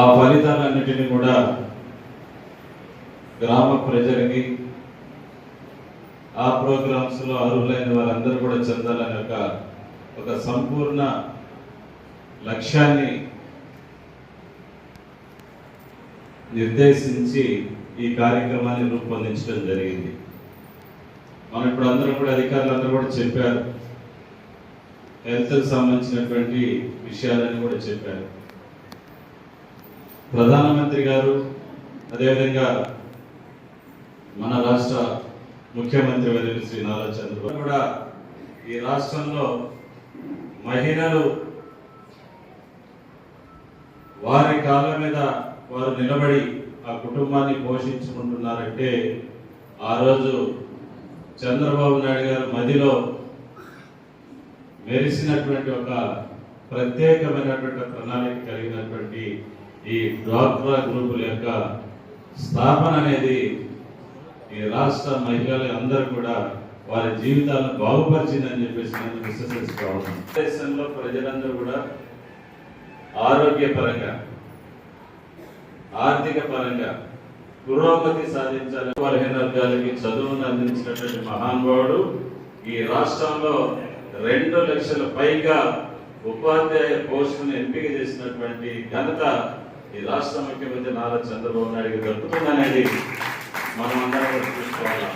ఆ ఫలితాలన్నిటినీ కూడా గ్రామ ప్రజలకి ఆ ప్రోగ్రామ్స్లో అర్హులైన వారందరూ కూడా చెందాలనే ఒక ఒక సంపూర్ణ లక్ష్యాన్ని నిర్దేశించి ఈ కార్యక్రమాన్ని రూపొందించడం జరిగింది. మనం ఇప్పుడు అందరూ కూడా అధికారులు అందరూ కూడా చెప్పారు. హెల్త్ సంబంధించినటువంటి విషయాలన్నీ కూడా చెప్పారు. ప్రధానమంత్రి గారు అదేవిధంగా మన రాష్ట్ర ముఖ్యమంత్రి వర్యులు శ్రీ నారా చంద్రబాబు కూడా ఈ రాష్ట్రంలో మహిళలు వారి కాళ్ళ మీద వారు నిలబడి ఆ కుటుంబాన్ని పోషించుకుంటున్నారంటే ఆ రోజు చంద్రబాబు నాయుడు గారు మదిలో మెరిసినటువంటి ఒక ప్రత్యేకమైనటువంటి ప్రణాళిక కలిగినటువంటి ఈ డ్వాక్రా గ్రూపుల యొక్క స్థాపన అనేది ఈ రాష్ట్ర మహిళలు అందరూ కూడా వారి జీవితాలను బాగుపరిచిందని చెప్పేసి నేను విశ్వసిస్తా ఉన్నాను దేశంలో ప్రజలందరూ కూడా ఆరోగ్యపరంగా ఆర్థిక పరంగా పురోగతి సాధించాలి బలహీన వర్గాలకి చదువును అందించినటువంటి మహానుభావుడు ఈ రాష్ట్రంలో రెండు లక్షల పైగా ఉపాధ్యాయ పోస్టులను ఎంపిక చేసినటువంటి ఘనత ఈ రాష్ట్ర ముఖ్యమంత్రి నారా చంద్రబాబు నాయుడు దక్కుతుందనేది మనం అందరం కూడా చూసుకోవాలి.